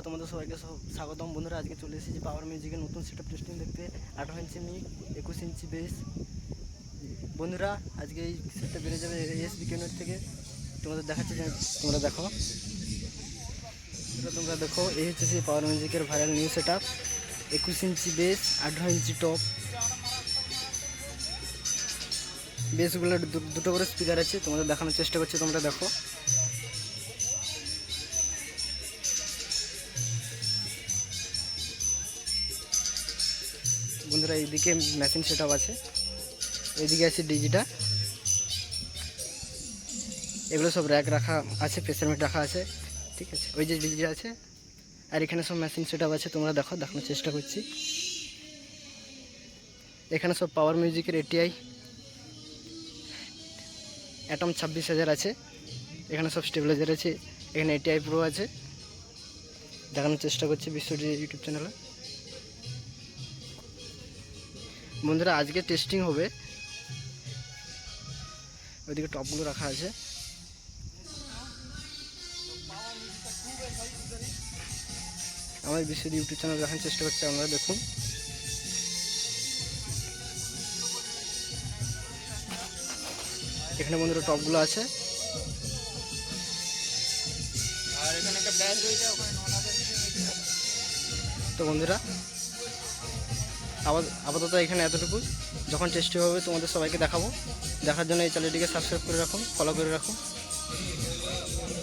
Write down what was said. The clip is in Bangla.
তোমাদের সবাইকে সব- স্বাগতম। বন্ধুরা, আজকে চলে এসেছি পাওয়ার মিউজিকের নতুন সেট আপ টেস্টিং দেখতে। আঠারো ইঞ্চি মিক একুশ ইঞ্চি বেস বন্ধুরা, আজকে এই সেটটা বেড়ে যাবে এস বিকেনের থেকে। তোমাদের দেখাচ্ছি, যে তোমরা দেখো। তোমরা দেখো, এই হচ্ছে সেই পাওয়ার মিউজিকের ভাইরাল নিউ সেট আপ একুশ ইঞ্চি বেস আঠারো ইঞ্চি টপ বেসগুলোর দুটো করে স্পিকার আছে, তোমাদের দেখানোর চেষ্টা করছি, তোমরা দেখো। বন্ধুরা, এইদিকে মেশিন সেট আছে। এইদিকে আছে ডিজিটা এগুলো সব র্যাক রাখা আছে পেসারমেন্ট রাখা আছে। ঠিক আছে, ওই যে ডিজি আছে। আর এখানে সব মেশিন সেট আছে, তোমরা দেখো, দেখানোর চেষ্টা করছি। এখানে সব পাওয়ার মিউজিকের এটিআই অ্যাটম ছাব্বিশ হাজার আছে। এখানে সব স্টেবিলাইজার আছে। এখানে এটিআই প্রো আছে। দেখানোর চেষ্টা করছি বিশ্বজি ইউটিউব চ্যানেলে বন্ধুরা, আজকে টেস্টিং হবে। ওইদিকে টপগুলো রাখা আছে। আমার বিশ্বের ইউটিউব চ্যানেল দেখার চেষ্টা করছি, আপনারা দেখুন। এখানে বন্ধুরা টপগুলো আছে। তো বন্ধুরা আপাতত এখানে এতটুকু। যখন টেস্টি হবে তোমাদের সবাইকে দেখাবো। দেখার জন্য এই চ্যানেলটিকে সাবস্ক্রাইব করে রাখুন ফলো করে রাখুন।